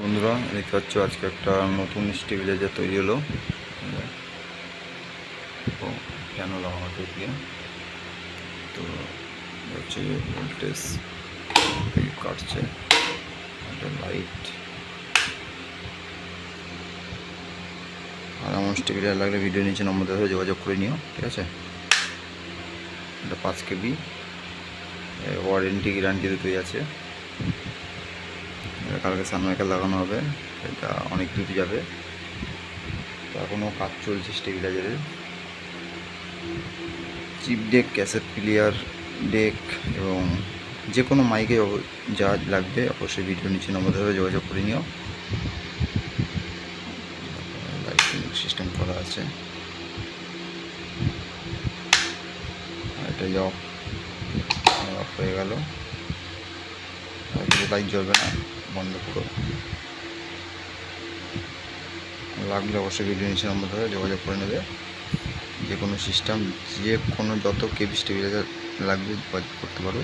বন্ধুরা, দেখতে পাচ্ছ আজকে একটা নতুন স্টেবিলাইজার তৈরি হলো। কেন লাগানো দিয়ে তো হচ্ছে ভোল্টেজ কাটছে, একটা লাইট আর আমার স্টেবিলাইজার লাগলে ভিডিও নিচে নম্বর দেওয়া যোগাযোগ করে নিও, ঠিক আছে? এটা পাঁচ কেবি ওয়ারেন্টি গ্যারান্টি দুটোই আছে। কালকে সানমাইকাল লাগানো হবে, এটা অনেক দূর যাবে। এখনও কাজ চলছে স্টেবিলাইজারের chip deck, cassette player deck এবং যে কোনো মাইকে যা লাগবে অবশ্যই ভিডিও নিচে নম্বর যোগাযোগ করে নিও। লাইটিং সিস্টেম করা আছে। এটা অফ অফ হয়ে গেল। লাইট জ্বলবে না। বন্ধ করো লাগলে অবশ্যই ভিডিও নিচে নম্বর ধরে যোগাযোগ করে নেবে যে কোনো সিস্টেম যে কোনো যত কেবিস স্টেবিলাইজার লাগবে করতে পারো।